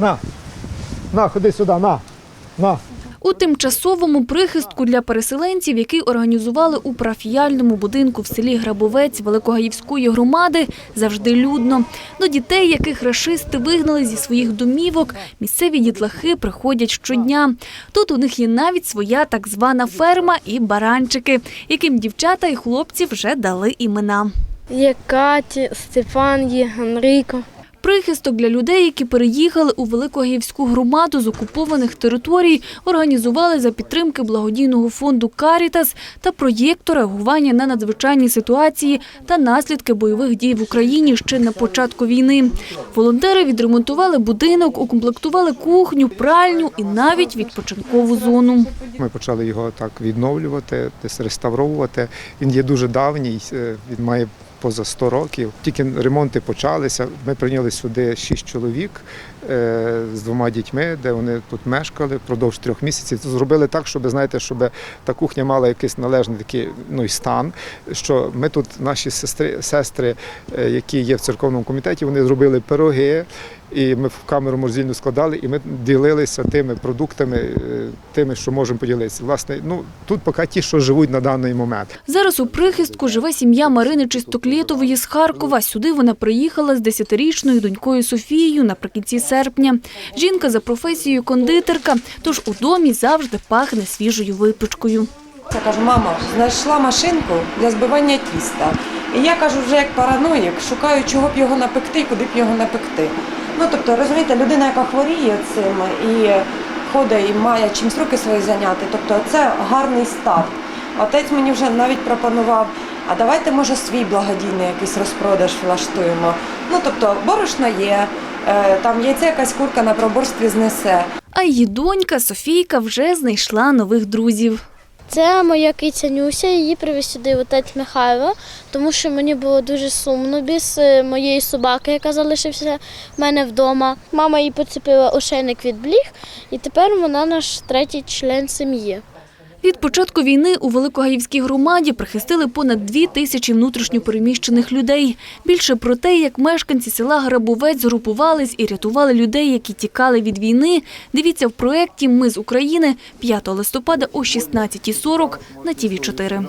На, на, ходи сюди, на, на. У тимчасовому прихистку для переселенців, який організували у парафіяльному будинку в селі Грабовець Великогаївської громади, завжди людно. До дітей, яких рашисти вигнали зі своїх домівок, місцеві дітлахи приходять щодня. Тут у них є навіть своя так звана ферма і баранчики, яким дівчата і хлопці вже дали імена. Є Катя, Степан, є Анрійко. Прихисток для людей, які переїхали у Великогівську громаду з окупованих територій, організували за підтримки благодійного фонду «Карітас» та проєкту реагування на надзвичайні ситуації та наслідки бойових дій в Україні ще на початку війни. Волонтери відремонтували будинок, укомплектували кухню, пральню і навіть відпочинкову зону. Ми почали його так відновлювати, десь реставровувати. Він є дуже давній, е, він має поза 100 років. Тільки ремонти почалися. Ми прийняли сюди 6 чоловік е, з двома дітьми, де вони тут мешкали впродовж трьох місяців. Зробили так, щоб знаєте, щоб та кухня мала якийсь належний такий ну, і стан. Що ми тут, наші сестри, сестри, е, які є в церковному комітеті, вони зробили пироги. І ми в камеру морозильну складали, і ми ділилися тими продуктами, е, тими, що можемо поділитися. Власне, ну тут поки ті, що живуть на даний момент. Зараз у прихистку живе сім'я Марини Чистоклєтової з Харкова. Сюди вона приїхала з 10-річною донькою Софією наприкінці серпня. Жінка за професією кондитерка, тож у домі завжди пахне свіжою випічкою. Я кажу, мама, знайшла машинку для збивання тіста. І я кажу, вже як параноїк, шукаю, чого б його напекти куди б його напекти. Ну тобто, розумієте, людина, яка хворіє цим і ходить і має чимсь руки свої зайняти, тобто це гарний старт. Отець мені вже навіть пропонував, а давайте, може, свій благодійний якийсь розпродаж влаштуємо. Ну тобто, борошно є, е, там яйце якась курка на проборстві знесе. А її донька Софійка вже знайшла нових друзів. Це моя киця Нюся, її привіз сюди отець Михайло, тому що мені було дуже сумно без е, моєї собаки, яка залишився в мене вдома. Мама їй поцепила ошейник від бліг, і тепер вона наш третій член сім'ї. Від початку війни у Великогаївській громаді прихистили понад дві тисячі внутрішньопереміщених людей. Більше про те, як мешканці села Грабовець згрупувались і рятували людей, які тікали від війни, дивіться в проєкті «Ми з України» 5 листопада о 16.40 на ТІВІ 4